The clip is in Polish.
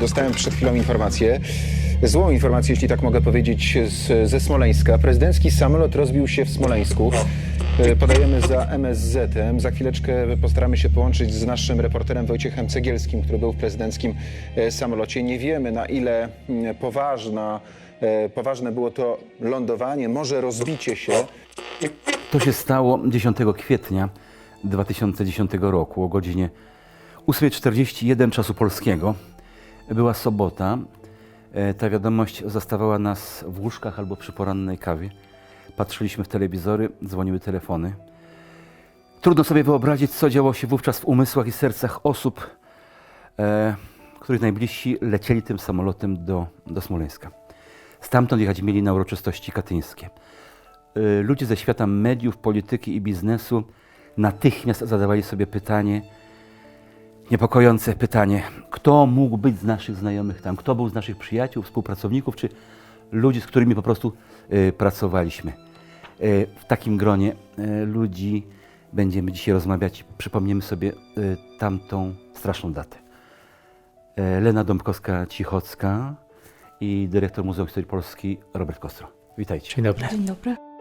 Dostałem przed chwilą informację, złą informację, jeśli tak mogę powiedzieć, z, ze Smoleńska. Prezydencki samolot rozbił się w Smoleńsku. E, Podajemy za MSZ-em. Za chwileczkę postaramy się połączyć z naszym reporterem Wojciechem Cegielskim, który był w prezydenckim e, samolocie. Nie wiemy, na ile poważna, e, poważne było to lądowanie, może rozbicie się. To się stało 10 kwietnia 2010 roku o godzinie 8.41 czasu polskiego. Była sobota. E, Ta wiadomość zastawała nas w łóżkach albo przy porannej kawie. Patrzyliśmy w telewizory, dzwoniły telefony. Trudno sobie wyobrazić, co działo się wówczas w umysłach i sercach osób, e, których najbliżsi lecieli tym samolotem do, do Smoleńska. Stamtąd jechać mieli na uroczystości katyńskie. Y, ludzie ze świata mediów, polityki i biznesu natychmiast zadawali sobie pytanie, niepokojące pytanie, kto mógł być z naszych znajomych tam, kto był z naszych przyjaciół, współpracowników, czy ludzi, z którymi po prostu y, pracowaliśmy. Y, w takim gronie y, ludzi będziemy dzisiaj rozmawiać. Przypomniemy sobie y, tamtą straszną datę. Y, Lena Dąbkowska-Cichocka i dyrektor Muzeum Historii Polski Robert Kostro. Witajcie. Dzień dobry. Dzień dobry.